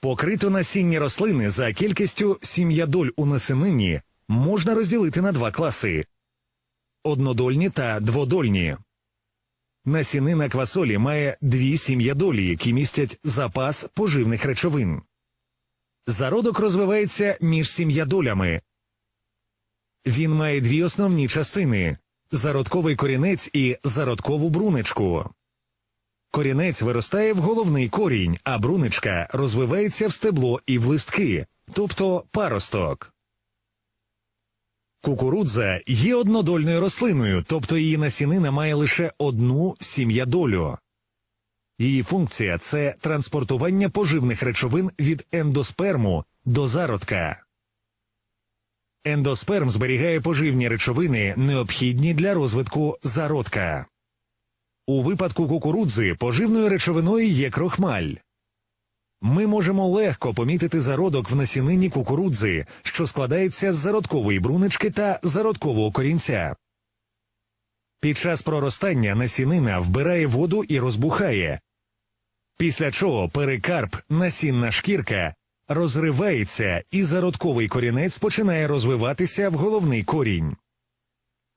Покриту насіння рослини за кількістю сім'ядоль у насенині можна розділити на два класи однодольні та дводольні. Насінина квасолі має дві сім'ядолі, які містять запас поживних речовин. Зародок розвивається між сім'ядолями. Він має дві основні частини зародковий корінець і зародкову бруничку. Корінець виростає в головний корінь, а бруничка розвивається в стебло і в листки, тобто паросток. Кукурудза є однодольною рослиною, тобто її насінина має лише одну сім'ядолю. Її функція це транспортування поживних речовин від ендосперму до зародка. Ендосперм зберігає поживні речовини, необхідні для розвитку зародка. У випадку кукурудзи поживною речовиною є крохмаль. Ми можемо легко помітити зародок в насінині кукурудзи, що складається з зародкової брунички та зародкового корінця. Під час проростання насінина вбирає воду і розбухає, після чого перикарп, насінна шкірка, розривається і зародковий корінець починає розвиватися в головний корінь.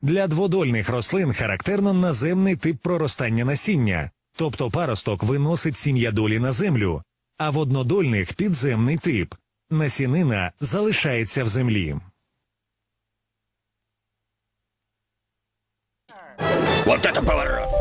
Для дводольних рослин характерно наземний тип проростання насіння, тобто паросток виносить сім'ядолі на землю, а в однодольних підземний тип насінина залишається в землі. Вот это поворот!